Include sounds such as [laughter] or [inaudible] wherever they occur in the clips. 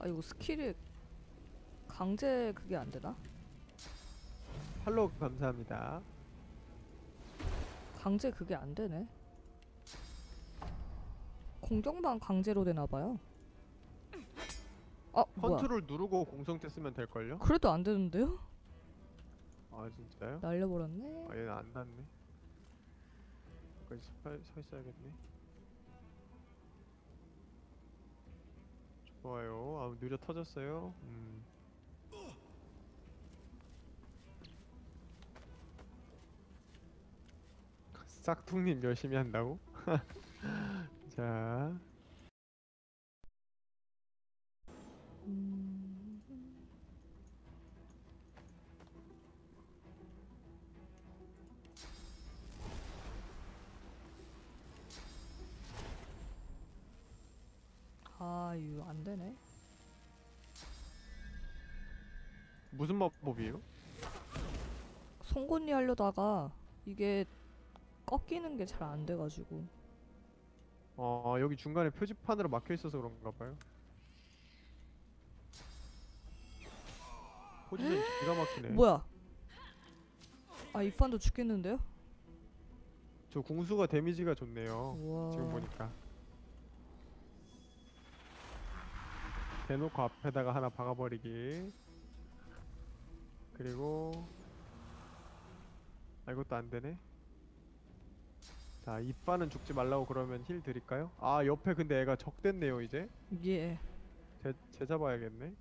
아 이거 스킬이 강제 그게 안 되나? 팔로우 감사합니다. 강제 그게 안 되네. 공격만 강제로 되나 봐요. 아 뭐야? 컨트롤 누르고 공성태 쓰면 될걸요? 그래도 안 되는데요? 아 진짜요? 날려버렸네. 아 얘는 안 닿네. 여기까지 서 있어야겠네. 좋아요. 아 느려 터졌어요. 음. 싹퉁님 열심히 한다고? [laughs] 자, 안 되네. 무슨 마법이에요? 송곳니 하려다가 이게 꺾이는 게 잘 안 돼가지고 어 여기 중간에 표지판으로 막혀 있어서 그런가 봐요. 포지션 기가 막히네. 뭐야? 아 이판도 죽겠는데요? 저 궁수가 데미지가 좋네요. 우와. 지금 보니까. 대놓고 앞에다가 하나 박아버리기. 그리고 아 이것도 안 되네. 자 이빠는 죽지 말라고 그러면 힐 드릴까요? 아 옆에 근데 애가 적됐네요 이제. 예. 제, 제 잡아야겠네.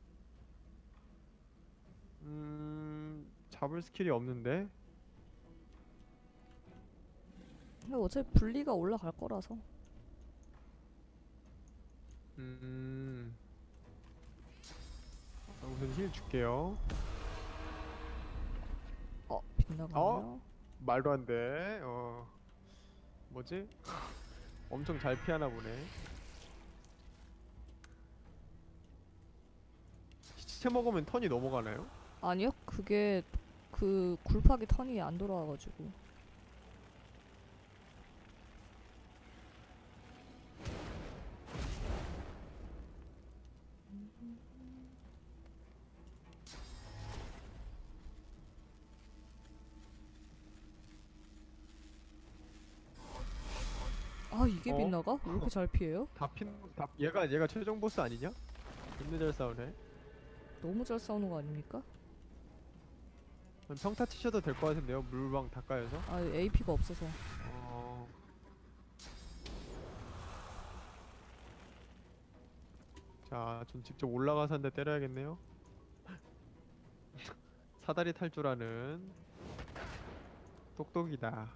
음 잡을 스킬이 없는데. 근데 어차피 분리가 올라갈 거라서. 음. 아, 우선 힐 줄게요. 어 빗나가네요. 말도 안 돼. 어. 뭐지? 엄청 잘 피하나 보네. 시체 먹으면 턴이 넘어가나요? 아니요 그게 그 굴팍이 턴이 안 돌아와가지고. 나가? 왜 이렇게 잘 피해요? 다 핀, 다 얘가 얘가 최종 보스 아니냐? 존나 잘 싸우네. 너무 잘 싸우는 거 아닙니까? 그럼 평타 치셔도 될 것 같은데요. 물방 닦아여서. 아 AP가 없어서. 어. 자, 전 직접 올라가서 한 대 때려야겠네요. [laughs] 사다리 탈주라는 똑똑이다.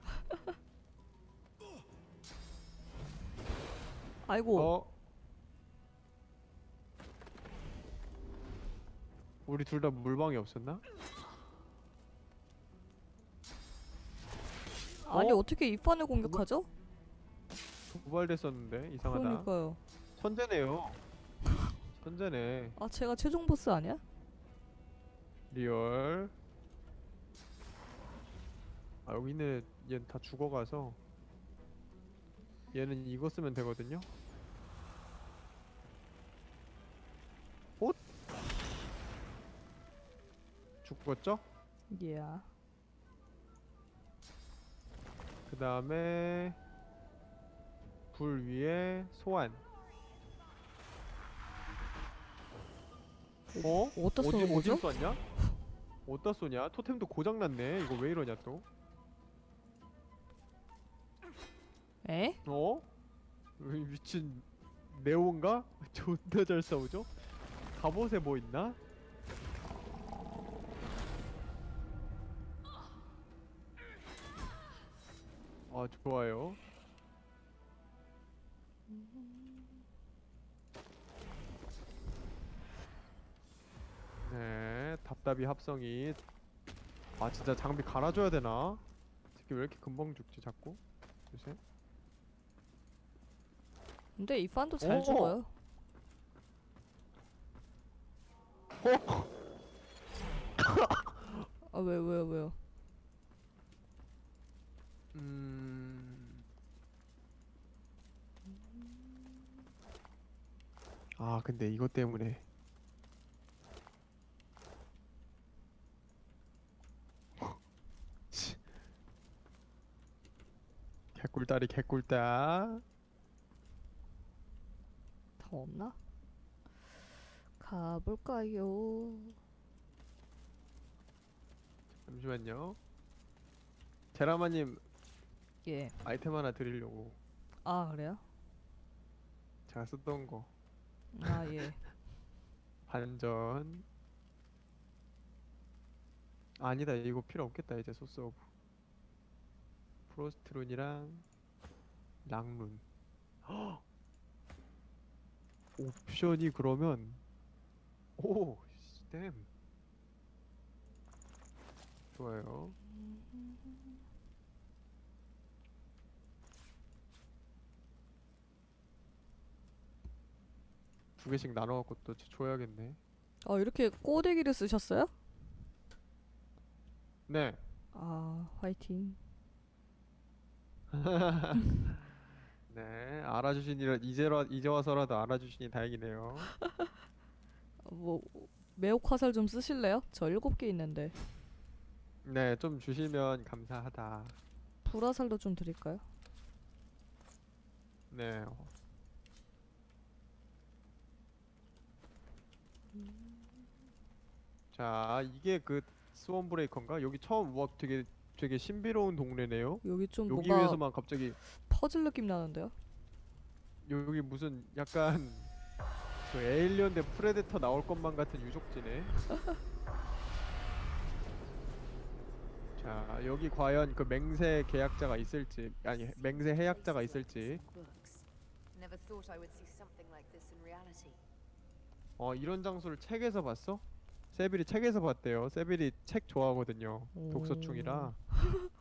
아이고 어? 우리 둘 다 물방이 없었나? 아니 어? 어 떻게 이 판을 공격하죠? 도발됐었는데 이상하다. 그러니까요. 천재네요. 천재네. [laughs] 아 제가 최종 보스 아니야? 리얼. 아 여기 있는 얘는 다 죽어가서 얘는 이거 쓰면 되거든요. 옷? 죽었죠? 예. 그 다음에 불 위에 소환. 어? 어디다 어디 쏘는 어디 거죠? 쏘냐? 어디다 쏘냐? 토템도 고장 났네. 이거 왜 이러냐 또? 에? 어? 이 미친 네온가? [laughs] 존나 잘 싸우죠? 갑옷에 뭐 있나? 아 좋아요. 네, 답답이 합성이. 아 진짜 장비 갈아줘야 되나? 특히 왜 이렇게 금방 죽지 자꾸? 요새? 근데 이 판도 잘 오. 죽어요. 어. 아, 왜요, 왜요, 왜요? 음. 아, 근데 이것 때문에. [laughs] 개꿀다리 개꿀다. 다 없나? 가볼까요? 잠시만요. 제라마님 예. 아이템 하나 드리려고 아 그래요? 제가 쓰던 거 아 예. [laughs] 반전. 아니다 이거 필요 없겠다 이제 소스 오브. 프로스트룬이랑 랑룬. [gasps] 헉! 옵션이 그러면 오 댐. 좋아요. 두 개씩 나눠 갖고 또 줘야겠네. 어 이렇게 꼬대기를 쓰셨어요? 네. 아 화이팅. [laughs] 네, 알아주시니 이제라 이제 와서라도 알아주시니 다행이네요. [laughs] 뭐 매혹 화살 좀 쓰실래요? 저 일곱 개 있는데 네, 좀 주시면 감사하다. 불화살도 좀 드릴까요? 네. 자, 이게 그 스원 브레이커인가? 여기 처음 와 되게 되게 신비로운 동네네요. 여기 좀 여기 뭔가 위에서만 갑자기 퍼즐 느낌 나는데요? 여기 무슨 약간 그 에일리언 대 프레데터 나올 것만 같은 유적지네. [laughs] 자, 여기 과연 그 맹세 계약자가 있을지 아니 맹세 해약자가 있을지 Books. Never thought I would see something like this in reality. 어 이런 장소를 책에서 봤어? 세빌이 책에서 봤대요. 세빌이 책 좋아하거든요. 독서충이라. [laughs]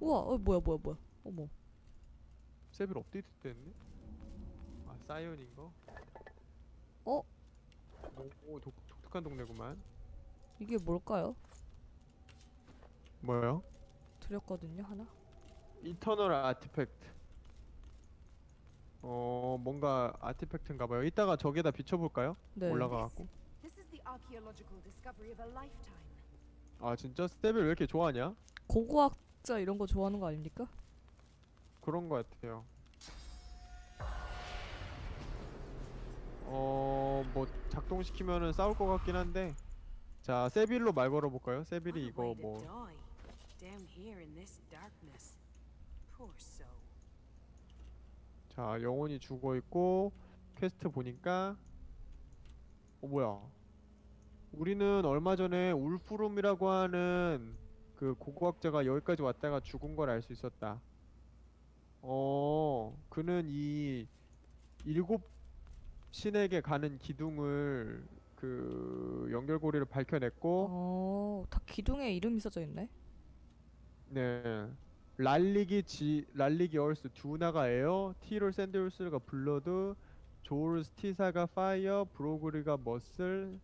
우와 어 뭐야 뭐야 뭐야 어머 세빌 업데이트 됐네. 아 사이언인 거. 어? 오, 오 독, 독특한 동네구만. 이게 뭘까요? 뭐요? 드렸거든요 하나? 이터널 아티팩트. 어 뭔가 아티팩트인가봐요. 이따가 저기다 비춰볼까요? 네 올라가갖고. This is the archaeological discovery of a lifetime. 아 진짜 세빌 왜 이렇게 좋아하냐? 고고학자 이런 거 좋아하는 거 아닙니까? 그런 거 같아요. 어 뭐 작동시키면은 싸울 것 같긴 한데. 자 세빌로 말 걸어 볼까요? 세빌이 What a 이거 뭐 die. Down here in this darkness. Poor soul. 자 영혼이 죽어 있고 퀘스트 보니까 어 뭐야 우리는 얼마 전에 울프룸이라고 하는 그 고고학자가 여기까지 왔다가 죽은 걸 알 수 있었다 어 그는 이 일곱 신에게 가는 기둥을 그 연결고리를 밝혀냈고 어, 다 기둥에 이름이 써져 있네. 네. 랄리기 지 랄리기 얼스 두나가 에어, 티롤 샌드울스가 블러드, 조르 스티사가 파이어, 브로그리가 머슬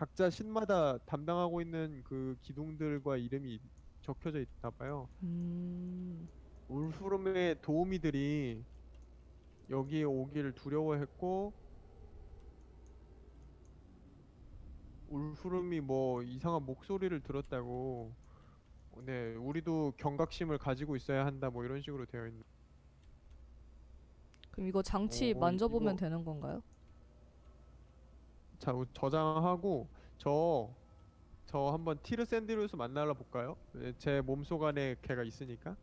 각자 신마다 담당하고 있는 그 기둥들과 이름이 적혀져 있나 봐요. 음, 울프름의 도우미들이 여기에 오기를 두려워했고 울프름이 뭐 이상한 목소리를 들었다고 네 우리도 경각심을 가지고 있어야 한다 뭐 이런 식으로 되어 있는 그럼 이거 장치 어, 만져보면 이거- 되는 건가요? 자 우- 저장하고 저 저 한번 티르 샌드루스 만나러 볼까요? 네, 제 몸속 안에 걔가 있으니까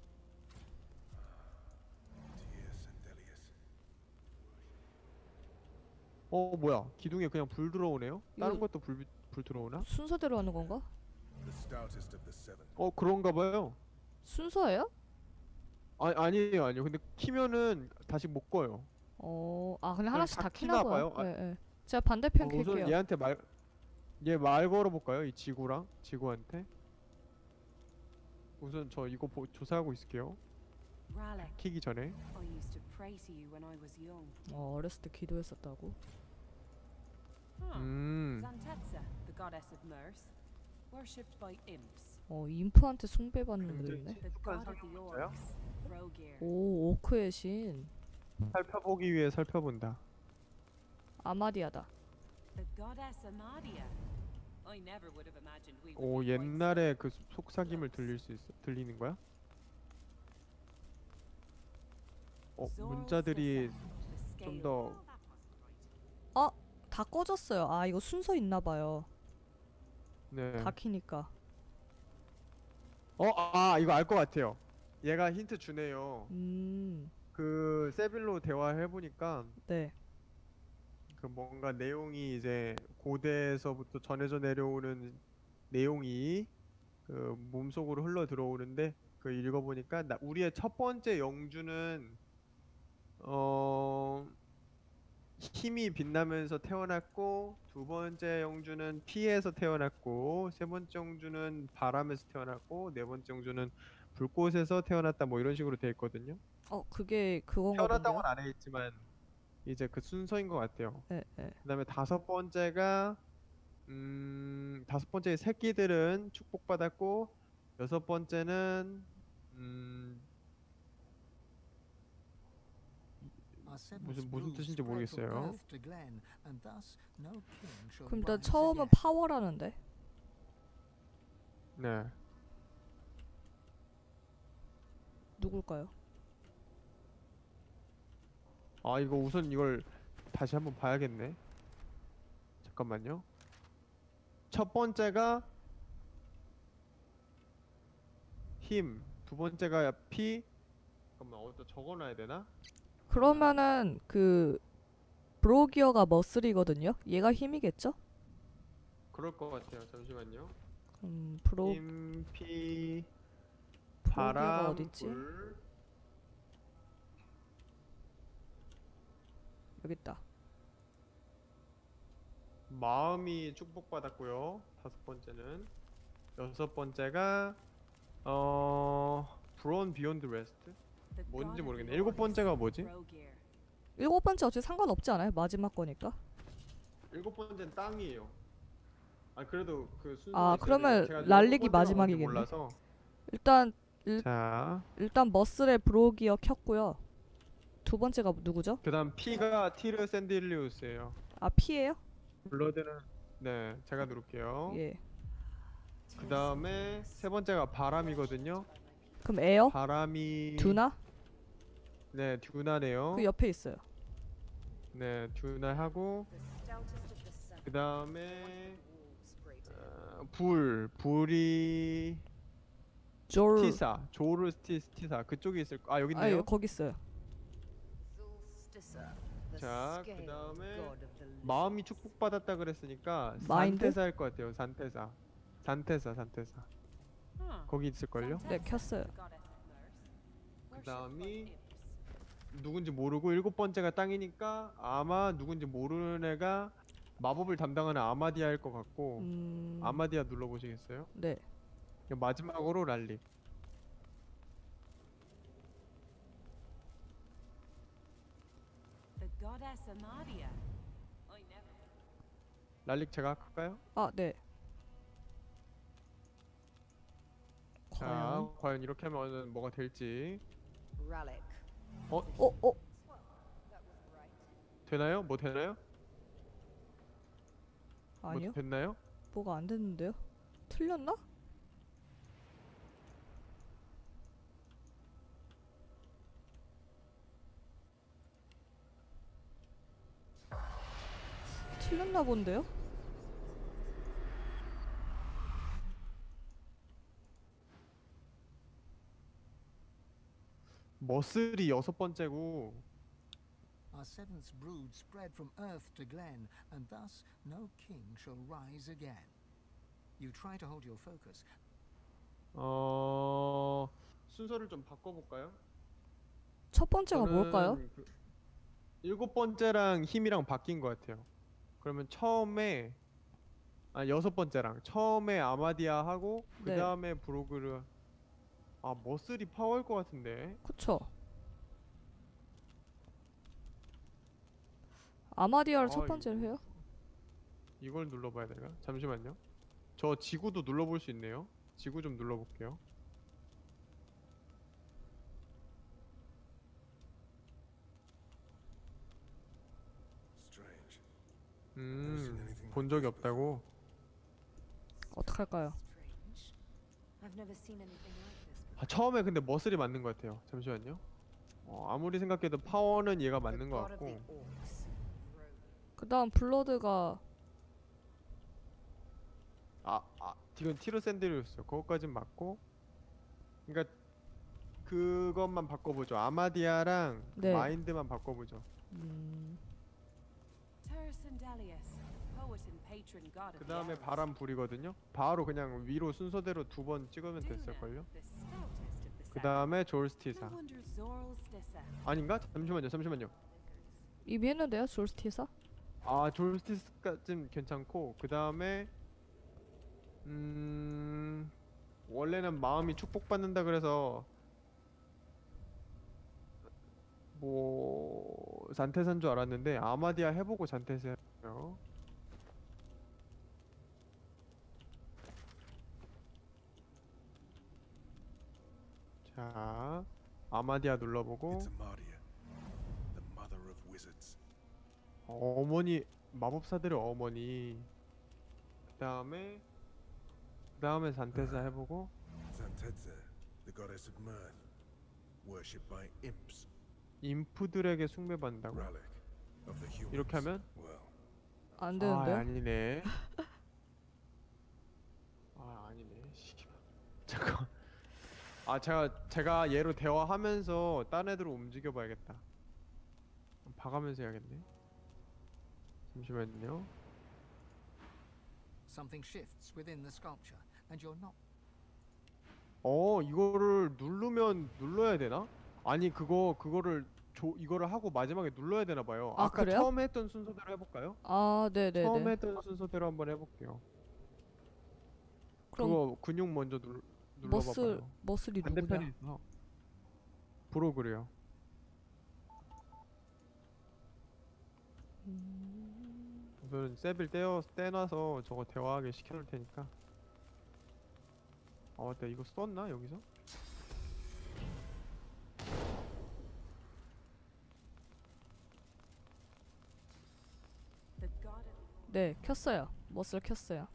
어 뭐야 기둥에 그냥 불 들어오네요? 다른 것도 불, 불 들어오나? 순서대로 하는 건가? 어 그런가 봐요 순서예요? 아, 아니에요 아니에요 근데 키면은 다시 못 꺼요 어, 아 그냥 그냥 하나씩 다 다 키나 봐요. 봐요. 아- 예, 예. 제가 반대편 어, 우선 켤게요. 얘한테 말 얘 말 걸어볼까요? 이 지구랑 지구한테 우선 저 이거 보, 조사하고 있을게요 Ralek, 키기 전에 I used to pray to you when I was young. 어, 어렸을 때 기도했었다고. 음 Zantetsa, the goddess of mirth, worshipped by imps. 어, 임프한테 숭배받는 굉장히 분들이네. The 친숙한 god of the 설명인가요? orcs, Frogir. 오, 오크의 신 살펴보기 위해 살펴본다 아마디아다. 오 옛날에 그 속삭임을 들릴 수 있어 들리는 거야? 어 문자들이 좀. 더다 꺼졌어요. 아 이거 순서 있나 봐요. 네. 다 키니까. 어, 아, 이거 알 것 같아요. 얘가 힌트 주네요. 음, 그 세빌로 대화해 보니까 네. 그 뭔가 내용이 이제 고대에서부터 전해져 내려오는 내용이 그 몸속으로 흘러 들어오는데 그 읽어 보니까 나, 우리의 첫 번째 영주는 어 힘이 빛나면서 태어났고 두 번째 영주는 피에서 태어났고 세 번째 영주는 바람에서 태어났고 네 번째 영주는 불꽃에서 태어났다 뭐 이런 식으로 돼 있거든요. 어 그게 그건가. 태어났다고는 안 해 있지만 이제 그 순서인 것 같아요. 네, 네. 그다음에 다섯 번째가 음 다섯 번째 새끼들은 축복받았고 여섯 번째는 음 무슨 무슨 뜻인지 모르겠어요. 그럼 일단 처음은 파워라는데. 네. 누굴까요? 아 이거 우선 이걸 다시 한번 봐야겠네. 잠깐만요. 첫 번째가 힘, 두 번째가 피. 잠깐만 어디다 적어놔야 되나? 그러면은 그 브로기어가 머슬이거든요. 얘가 힘이겠죠? 그럴 것 같아요. 잠시만요. 음, 브로 힘, 피, 바람, 어딨지? 불. 여기 있다. 마음이 축복받았고요. 다섯 번째는 여섯 번째가 어 브론 비욘드 레스트. The 뭔지 모르겠네. 일곱 번째가 뭐지? 일곱 번째 어차피 상관없지 않아요? 마지막 거니까. 일곱 번째는 땅이에요. 아 그래도 그 순서 아, 그러면 랄릭이 마지막이겠네. 몰라서. 일단 일, 자, 일단 머슬의 브로기어 켰고요. 두 번째가 누구죠? 그다음 P가 티르 샌딜리우스예요. 아 피예요? 블러드는 네, 제가 누를게요. 예. 그다음에 세 번째가 바람이거든요. 그럼 에어? 바람이 두나? 네, 듀나네요. 그 옆에 있어요. 네, 듀나 하고. 그다음에. 어, 불, 불이 졸. 티사, 조르스티 티사 그쪽에 있을 거. 아 여기 아 있네요. 여기 거기 있어요. 자, 그 다음에 the living. 마음이 축복받았다 그랬으니까 마인드? 산테사일 것 같아요. 산테사. 산테사, 산테사. Huh. 거기 있을 걸요? 네 켰어요. 그 다음이 by imps. 누군지 모르고 일곱 번째가 땅이니까 아마 누군지 모르는 애가 마법을 담당하는 아마디아일 것 같고 음. 아마디아 눌러보시겠어요? 네. 마지막으로 랄릭. The goddess Amadia. I never. 랄릭 제가 할까요? 아 네. 자, 과연. 과연 이렇게 하면 뭐가 될지. 어 어. Right. 되나요? 뭐 되나요? 아니요. 뭐 됐나요? 뭐가 안 됐는데요? 틀렸나? 틀렸나 본데요? 머슬이 여섯 번째고 Our seventh brood spread from earth to glen, and thus no king shall rise again. You try to hold your focus. 어 순서를 좀 바꿔볼까요? 첫 번째가 뭘까요? 저는 그 일곱 번째랑 힘이랑 바뀐 것 같아요. 그러면 처음에 아 여섯 번째랑 처음에 아마디아 하고 그 네. 다음에 브로그르 아 머슬이 파워일 것 같은데 그쵸? 아마디아를 첫 아, 번째로 해요? 이걸 눌러봐야 되나? 잠시만요. 저 지구도 눌러볼 수 있네요. 지구 좀 눌러볼게요. 음, 본 적이 없다고. 어떡할까요? 아, 처음에 근데 머슬이 맞는 것 같아요. 잠시만요. 어, 아무리 생각해도 파워는 얘가 맞는 것 같고. Rogue. 그다음 블러드가 아, 아 이건 티로 샌드리우스 그것까진 맞고 그러니까 그것만 바꿔보죠 아마디아랑 네. 마인드만 바꿔보죠 음, Tersendelius, poet and patron god of 그 다음에. 바람 불이거든요 바로 그냥 위로 순서대로 두 번 찍으면 됐을걸요 그. 다음에 졸스티사. 아닌가? 잠시만요 잠시만요 이미 했는데요 졸스티사? 아 졸스티스까진 괜찮고 그 다음에 음 원래는 마음이 축복받는다 그래서 뭐 잔테산 줄 알았는데 아마디아 해보고 잔테세요. 자 아마디아 눌러보고. 어머니 마법사들의 어머니 그 다음에 그 다음에 잔테사 해보고 Zantedza, the goddess of mirth, worshipped by imps. 인프들에게 숭배받는다고. 이렇게 하면 안아 되는데요? 아니네 아 아니네 [laughs] 씨발. 잠깐 아 제가 제가 얘로 대화하면서 딴 애들을 움직여 봐야겠다 봐가면서 해야겠네 잠시만요 Something shifts within the sculpture, and you're not 어 이거를 누르면 눌러야 되나? 아니 그거 그거를 조, 이거를 하고 마지막에 눌러야 되나 봐요. 아, 아까 그래요? 처음에 했던 순서대로 해볼까요? 아 네네네 처음에 했던 순서대로 한번 해볼게요. 그럼 그거 근육 먼저 눌, 머슬 눌러봐봐요. 머슬이 반대편에 누구냐? 있어. 브로그래요. 음, 우선 세빌 떼어 떼놔서 저거 대화하게 시켜놓을 테니까. 아 맞다 이거 썼나 여기서? 네 켰어요 머슬 켰어요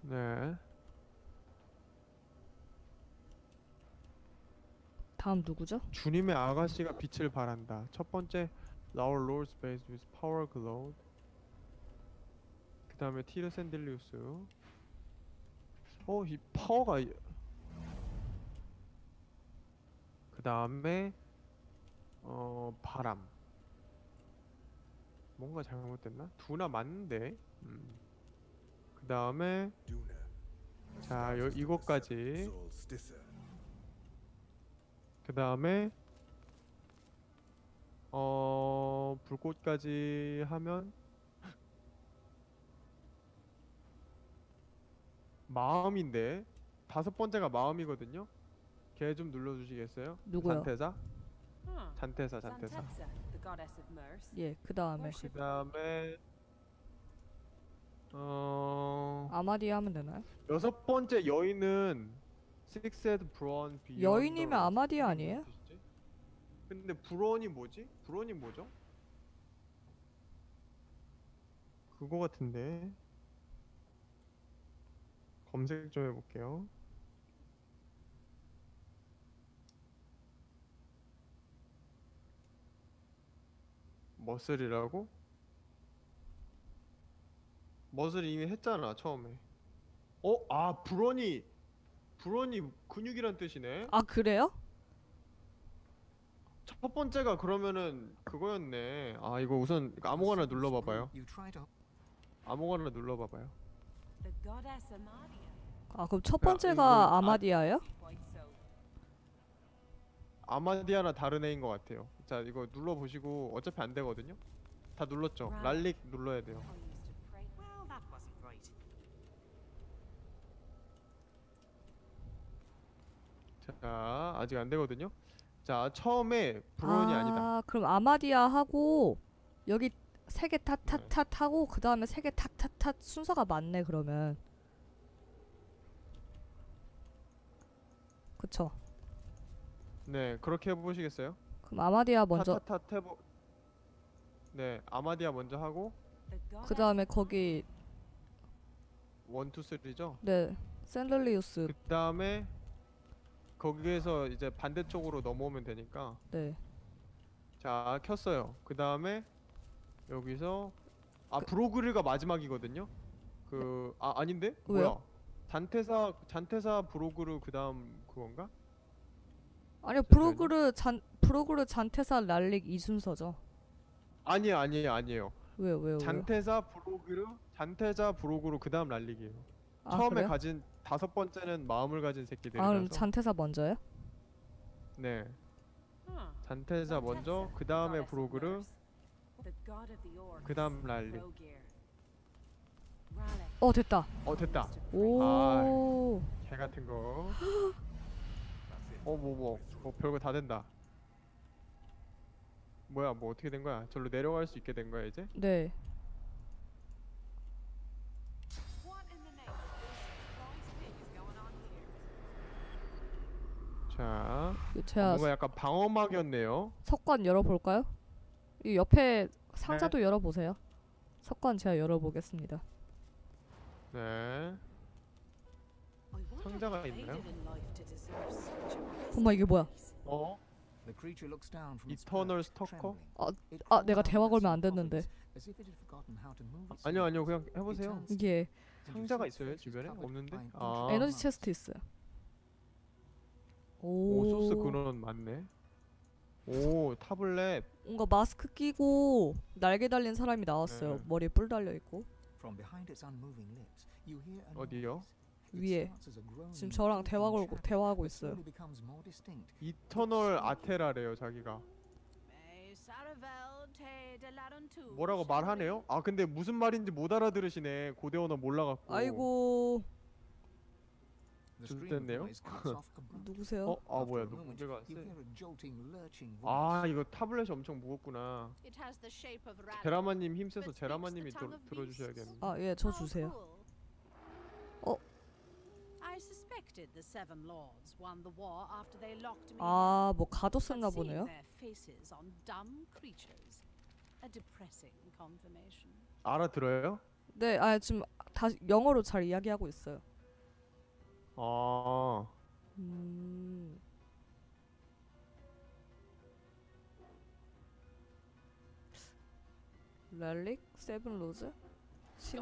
네. 다음 누구죠? 주님의 아가씨가 빛을 발한다. 첫 번째 Our Lord's base with power glowed. 그 다음에 티르 샌딜리우스. 어, 이 파워가. 그 다음에 어 바람. 뭔가 잘못됐나? 두나 맞는데. 음. 그 다음에 자, 여, Zolstissa. 그 다음에 어 불꽃까지 하면 마음인데 다섯 번째가 마음이거든요. 걔 좀 눌러주시겠어요? 누구요? the goddess of mirth. 예 그 다음에 그 Worship 다음에 어 아마디아 하면 되나요? 여섯 번째 여인은 Sixed Brown Beyond 여인이면 the- 아마디아 이게 아니에요? 무슨 뜻이지? 근데 브론이 뭐지? 브론이 뭐죠? 그거 같은데 검색 좀 해볼게요. 머슬이라고? 머슬 이미 했잖아 처음에. 어? 아 브론이 브론이 근육이란 뜻이네. 아 그래요? 첫 번째가 그러면은 그거였네. 아 이거 우선 아무거나 눌러봐봐요. 아무거나 눌러봐봐요. 아 그럼 첫 야, 번째가 아- so. 아마디아나 다른 애인 것 같아요. 자 이거 눌러보시고 어차피 안 되거든요. 다 눌렀죠. 랄릭 눌러야 돼요. Right. 자 아직 안 되거든요. 자 처음에 브론이 아, 아니다. 그럼 아마디아 하고 여기 세개 네. 탓탓탓 하고 그 다음에 세 개 탓탓탓 순서가 맞네 그러면. 그쵸? 네 그렇게 해보시겠어요? 그럼 아마디아 먼저 타타타 해보. 네 아마디아 먼저 하고 그 다음에 거기 원, 투, 쓰리죠. 네 샌들리우스 그 다음에 거기에서 이제 반대쪽으로 넘어오면 되니까 네. 자 켰어요. 그 다음에 여기서 아 그- 브로그르가 마지막이거든요. 그 아 아닌데 왜요? 뭐야? 잔테사 잔테사 브로그르 그 다음 그건가? 아니요 잠시만요. 브로그르 잔 브로그르 잔테사 랄릭 이 순서죠. 아니에요 아니에요 아니에요. 왜요 왜요? 잔테사 브로그르 잔테자 브로그르 그 다음 랄릭이에요. 아, 처음에 그래요? 가진 다섯 번째는 마음을 가진 새끼들이라서. 아 그럼 잔테사 먼저요? 네. 잔테사 먼저 그 다음에 브로그르. 그 다음 랄릭. 어 됐다. 어 됐다. 오. 개 같은 거. [gasps] 어 뭐 뭐. 뭐 별거 다 된다. 뭐야 뭐 어떻게 된 거야? 절로 내려갈 수 있게 된 거야 이제? 네. 자 제가 뭔가 약간 방어막이었네요. 석관 열어볼까요? 이 옆에 상자도 열어보세요. 석관 제가 열어보겠습니다. 네. 상자가 있나요? 엄마 이게 뭐야? 어? 이터널 스토커? 아, 아, 내가 대화 걸면 안 됐는데. 아니요 아니요. 그냥 해보세요. 이게 상자가 있어요 주변에? 없는데? 아. 에너지. 체스트 있어요. 오 오. 소스 근원 맞네. 오 타블렛. 뭔가 마스크 끼고 날개 달린 사람이 나왔어요. 네. 머리에 뿔 달려 있고. 어디요? 위에. 지금 저랑 대화 걸고 대화하고 있어요. 이터널 아테라래요 자기가. 뭐라고 말하네요? 아 근데 무슨 말인지 못 알아들으시네. 고대 언어 몰라갖고. 아이고 abruptly. 누구세요? 어? 아 뭐야 voice. 아 이거 타블렛이 엄청 무겁구나. It has the shape of Raleigh. 제라마님 speaks 제라마님이 들- 들어주셔야겠네. 아예저 How 주세요. cool. 어? I suspected the Seven Lords won the war after they locked me 아 뭐. 가도 seeing 보네요. their faces on dumb creatures, a depressing confirmation. 알아들어요? 네, 아 지금 다시 영어로 잘 이야기하고 있어요. 아 음. 랄릭 세븐 로즈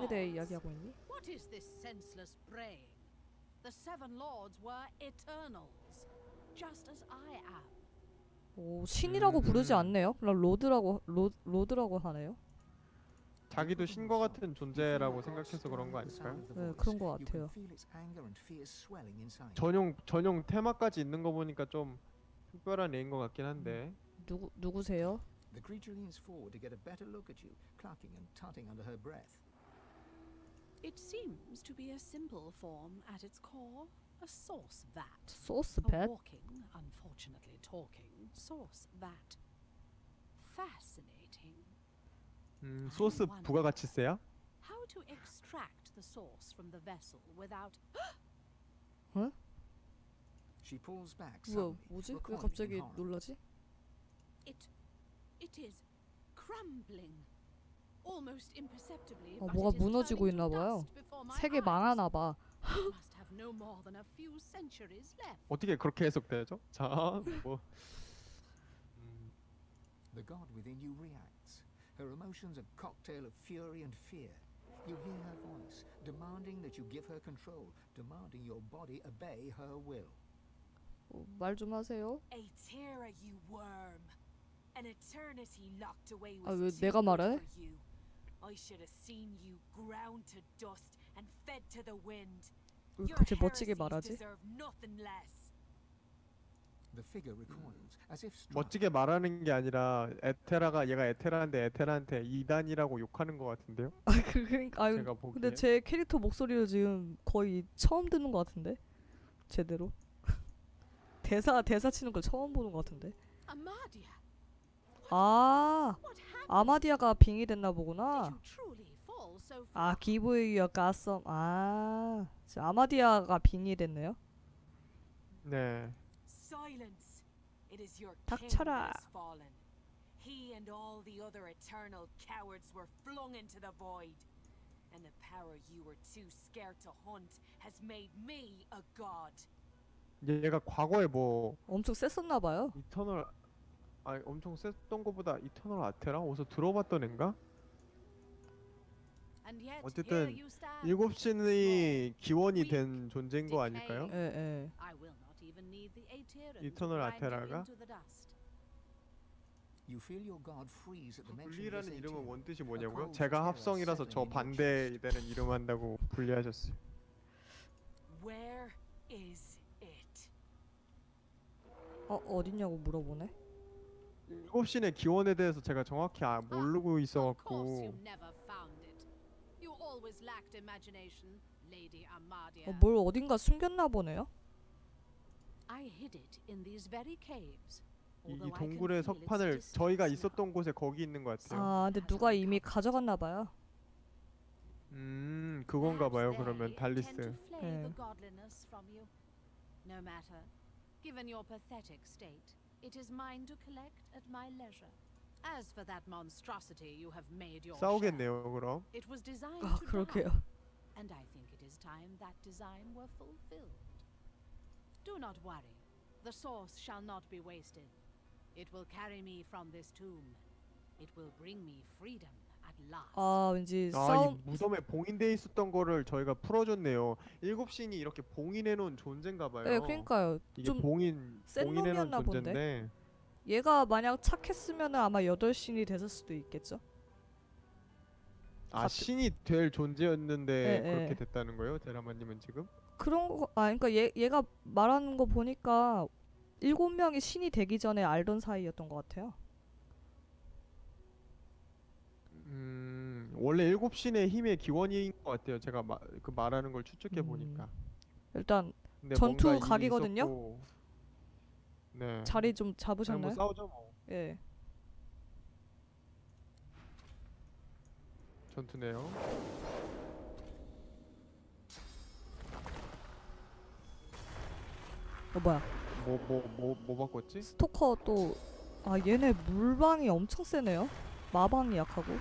대해 이야기하고 있니? What is this senseless praying? The Seven Lords were eternals, just as I am. 오 신이라고 부르지 음. 않네요. 그럼 로드라고 로, 로드라고 하네요. 자기도 신과 같은 존재라고 생각해서 그런 거 아닐까요? 네, 그런 것 같아요. 전용 전용 테마까지 있는 거 보니까 좀 특별한 애인 것 같긴 한데. 누구 누구세요? The creature leans forward to get a better look at you, clucking and tutting under her breath. It seems to be a simple form at its core, a sauce vat. 소스 A 뱃? walking, unfortunately talking, sauce vat. Fascinating. 음, 소스 부가가치세요? How to extract the sauce from the vessel without [gasps] She pulls back 뭐 suddenly, 뭐지? 왜 recoiling 갑자기 in horror. 놀라지? it it is crumbling. Almost imperceptibly, 어, but 뭐가 무너지고 있나 봐요. dust before my 세계 eyes. 망하나 봐. It must have no more than a few centuries left. 어떻게 그렇게 해석되죠? 자, 뭐 음, The god within you reacts. Her emotions a cocktail of fury and fear. You hear her voice, demanding that you give her control, demanding your body obey her will. 어, 말좀 하세요. Aetera, you worm. An eternity locked away 아, was 왜 too 내가 말해? for you. I should have seen you ground to dust and fed to the wind. 갑자기 멋지게 heresies 말하지? deserve nothing less. The figure recoils, as if struck. 멋지게 말하는 게 아니라 에테라가 얘가 에테라인데 에테라한테 이단이라고 욕하는 것 같은데요? 아 그- 그러니까 아유 제가 보기에. 근데 제 캐릭터 목소리를 지금 거의 처음 듣는 것 같은데 제대로 대사 대사 치는 걸 처음 보는 것 같은데 아? 아마디아가 빙이 됐나 보구나? 아 기브이어 가썸 아 아마디아가 빙이 됐네요 네. 닥쳐라. He and all the other eternal cowards were flung into the void. And the power you were too scared to hunt has made me a god. 얘가 과거에 뭐 엄청 셌었나 봐요. 이터널 아 엄청 셌던 거보다 이터널 아테라 어디서 들어봤던 앤가? And yet, 어쨌든 here you stand, 일곱 신의 기원이 된 존재인 거 아닐까요? 예, 예. I will not even need the Aetherin to 이터널 아테라가? into the dust. You feel your guard freeze at the mention of 분리라는 이름은. 원뜻이 뭐냐고요? 제가 합성이라서 저 반대되는 이름 한다고 분리하셨어요. Where is it? 어 어딨냐고 물어보네. 일곱 신의 기원에 대해서 제가 정확히 아, 모르고 있어갖고. 어, 뭘 어딘가 숨겼나 보네요. 이, 이 동굴의 석판을 저희가. 있었던 곳에 거기 있는 것 같아요. 아 근데 누가 이미 가져갔나 봐요. 음 그건가 봐요. 그러면 달리스. 네. the godliness from you. No matter. Given your pathetic state, it is mine to collect at my leisure. As for that monstrosity you have made your share, 싸우겠네요. 그럼 it was designed 아 to 그러게요. die, and I think it is time that design were fulfilled. Do not worry. The source shall not be wasted. It will carry me from this tomb. It will bring me freedom at last. 아 왠지 아 이 싸움 무덤에 봉인돼 있었던 거를 저희가 풀어줬네요. 일곱 신이 이렇게 봉인해 놓은 존재인가 봐요. 예, 그러니까요. 이게 좀 봉인 센 봉인해 놓은 놈이었나 본데? 존재인데 얘가 만약 착했으면 아마 여덟 신이 됐을 수도 있겠죠. 아 갑- 신이 될 존재였는데 예, 그렇게 예. 됐다는 거예요, 데라마님은 지금? 그런 거, 아, 그러니까 얘 얘가 말하는 거 보니까 일곱 명이 신이 되기 전에 알던 사이였던 것 같아요. 음 원래 일곱 신의 힘의 기원인 것 같아요. 제가 마, 그 말하는 걸 추측해 음. 보니까. 일단 근데 전투 뭔가 이미 각이거든요? 있었고, 네. 자리 좀 아니, 뭐 잡으셨나요? 싸우죠 뭐. 예. 전투네요. 어 뭐야? 뭐 뭐 뭐 뭐 바꿨지? 스토커 또 아 얘네 물방이 엄청 세네요. 마방이 약하고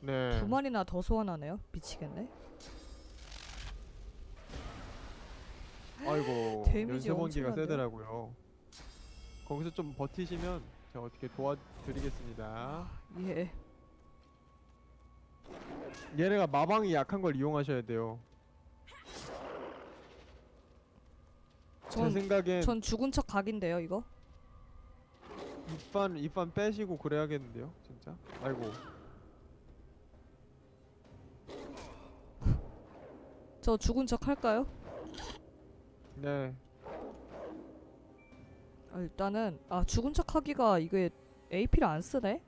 네. 두 마리나 더 소환하네요. 미치겠네. 아이고 데미지 연쇄번기가 엄청난데요? 세더라고요. 거기서 좀 버티시면 제가 어떻게 도와드리겠습니다. 예. 얘네가 마방이 약한 걸 이용하셔야 돼요. 제 전, 생각엔 전 죽은 척 각인데요 이거. 입판 입판 빼시고 그래야겠는데요, 진짜. 아이고. 저 죽은 척 할까요? 네. 아, 일단은 아 죽은 척 하기가 이게 AP를 안 쓰네.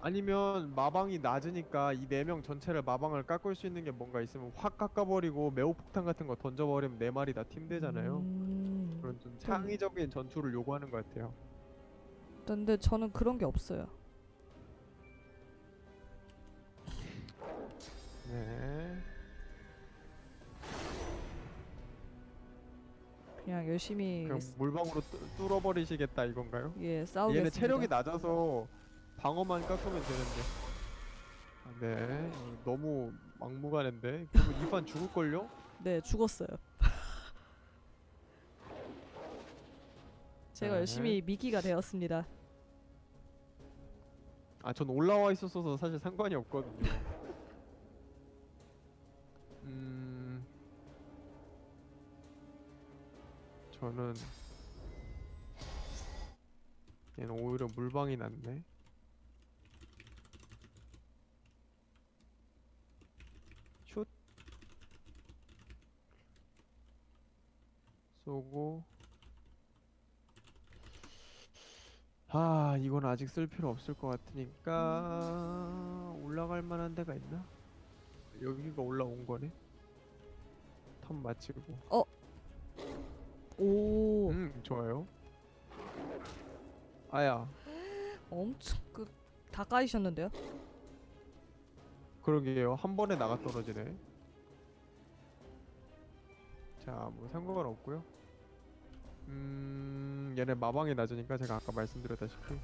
아니면 마방이 낮으니까 이 네 명 전체를 마방을 깎을 수 있는 게 뭔가 있으면 확 깎아버리고 매우 폭탄 같은 거 던져버리면 네 마리 다 팀 되잖아요. 음, 그런 좀 창의적인 전투를 요구하는 것 같아요. 근데 저는 그런 게 없어요. 네. 그냥 열심히 그럼 물방으로 뚫- 뚫어버리시겠다 이건가요? 예 싸우겠습니다. 얘네 체력이 낮아서 방어만 깎으면 되는데. 아, 네. 어, 너무 막무가내인데. 그러면 이판 죽을걸요? [laughs] 네 죽었어요. 제가 네. 열심히 미기가 되었습니다. 아, 전 올라와 있었어서 사실 상관이 없거든요. 저는 얘는 오히려 물방이 낫네. 슛. 쏘고 아 이건 아직 쓸 필요 없을 것 같으니까 올라갈 만한 데가 있나? 여기가 올라온 거네. 턴 마치고. 오 음 좋아요. 아야 엄청 그 다 까이셨는데요? 그러게요 한 번에 나가 떨어지네. 자 뭐 상관없고요. 음 얘네 마방이 낮으니까 제가 아까 말씀드렸다시피